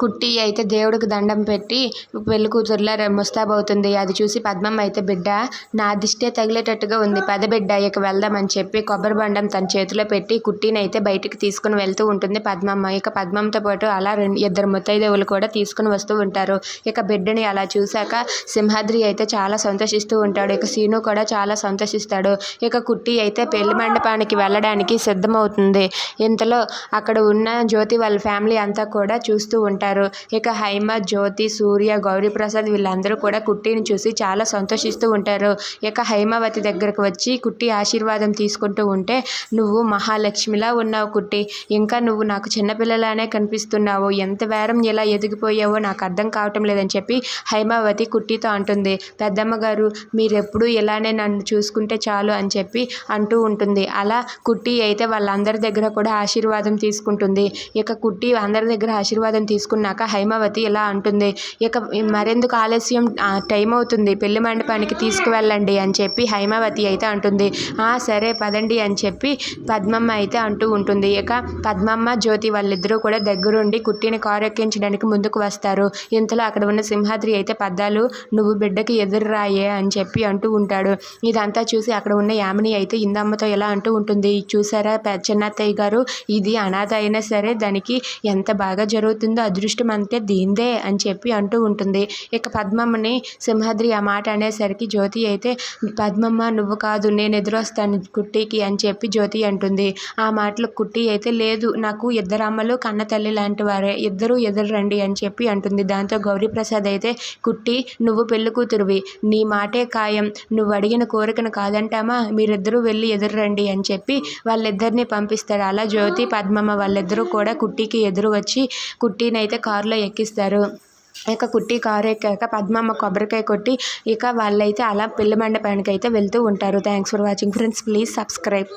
కుట్టి అయితే దేవుడికి దండం పెట్టి పెళ్ళి కూతురులా ముస్తాబవుతుంది అది చూసి పద్మమ్మ అయితే బిడ్డ నా దిష్టే తగిలేటట్టుగా ఉంది. పద బిడ్డ ఇక వెళ్దామని చెప్పి కొబ్బరి బండం తన చేతిలో పెట్టి కుట్టిని అయితే బయటికి తీసుకుని వెళ్తూ ఉంటుంది పద్మమ్మ. ఇక పద్మంతో పాటు అలా రెండు ఇద్దరు ముత్తైదేవులు కూడా తీసుకుని వస్తూ ఉంటారు. ఇక బిడ్డని అలా చూశాక సింహాద్రి అయితే చాలా సంతోషిస్తూ ఉంటాడు. ఇక సీను కూడా చాలా సంతోషిస్తాడు. ఇక కుట్టి అయితే పెళ్ళి మండపానికి వెళ్ళడానికి సిద్ధమవుతుంది. ఇంతలో అక్కడ ఉన్న జ్యోతి వాళ్ళ ఫ్యామిలీ అంతా కూడా చూస్తూ ఉంటారు. ఇక హైమ జ్యోతి సూర్య గౌరీప్రసాద్ వీళ్ళందరూ కూడా కుట్టిని చూసి చాలా సంతోషిస్తూ ఉంటారు. ఇక హైమావతి దగ్గరకు వచ్చి కుట్టి ఆశీర్వాదం తీసుకుంటూ ఉంటే నువ్వు మహాలక్ష్మిలా ఉన్నావు కుట్టి. ఇంకా నువ్వు నాకు చిన్నపిల్లలానే కనిపిస్తున్నావు. ఎంత వేరం ఎలా ఎదిగిపోయావో నాకు అర్థం కావటం లేదని చెప్పి హైమావతి కుట్టితో అంటుంది. పెద్దమ్మ గారు మీరెప్పుడు ఇలానే నన్ను చూసుకుంటే చాలు అని చెప్పి అంటూ ఉంటుంది. అలా కుట్టి అయితే వాళ్ళందరి దగ్గర కూడా ఆశీర్వాదం తీసుకుంటుంది. ఇక కుట్టి అందరి దగ్గర ఆశీర్వాదం తీసుకున్నాక హైమావతి ఇలా అంటుంది ఇక మరెందుకు ఆలస్యం? టైం అవుతుంది. పెళ్ళి మండపానికి తీసుకువెళ్ళండి అని చెప్పి హైమావతి అయితే అంటుంది. "ఆ, సరే పదండి అని చెప్పి పద్మమ్మ అయితే అంటూ ఉంటుంది. ఇక పద్మమ్మ జ్యోతి వాళ్ళిద్దరూ కూడా దగ్గరుండి కుట్టిని కారెక్కించడానికి ముందుకు వస్తారు. ఇంతలో అక్కడ ఉన్న సింహాద్రి అయితే పద్దాలు నువ్వు బిడ్డకి ఎదురు రాయే అని చెప్పి అంటూ ఉంటాడు. ఇదంతా చూసి అక్కడ ఉన్న యామిని అయితే ఇందమ్మతో ఎలా అంటూ ఉంటుంది. చూసారా పె- చిన్నత్తయ్య గారు? ఇది అనాథ అయినా సరే దానికి ఎంత బాగా జరుగుతుందో అదృష్టం అంతే దీందే అని చెప్పి అంటూ ఉంటుంది. ఇక పద్మమ్మని సింహాద్రి ఆ మాట అనేసరికి జ్యోతి అయితే పద్మమ్మ నువ్వు కాదు నేను ఎదురొస్తాను కుట్టికి అని చెప్పి జ్యోతి అంటుంది. ఆ మాటలు కుట్టి అయితే లేదు నాకు ఇద్దరు అమ్మలు కన్న తల్లి లాంటి వారే ఇద్దరూ ఎదురు రండి అని చెప్పి అంటుంది. దాంతో గౌరీప్రసాద్ అయితే కుట్టి నువ్వు పెళ్ళి కూతురువి నీ మాటే ఖాయం నువ్వు అడిగిన కోరికను కాదంటామా? మీరిద్దరూ వెళ్ళి ఎదురు రండి అని చెప్పి వాళ్ళిద్దరిని పంపిస్తాడు. అలా జ్యోతి పద్మమ్మ వాళ్ళిద్దరూ కూడా కుట్టికి ఎదురు వచ్చి కుట్టినైతే అయితే కారులో ఎక్కిస్తారు. ఇక కుట్టి కారు ఎక్కాక పద్మమ్మ కొబ్బరికాయ కొట్టి ఇక వాళ్ళైతే అలా పెళ్ళి మండపానికి అయితే వెళ్తూ ఉంటారు. Thanks for watching friends please subscribe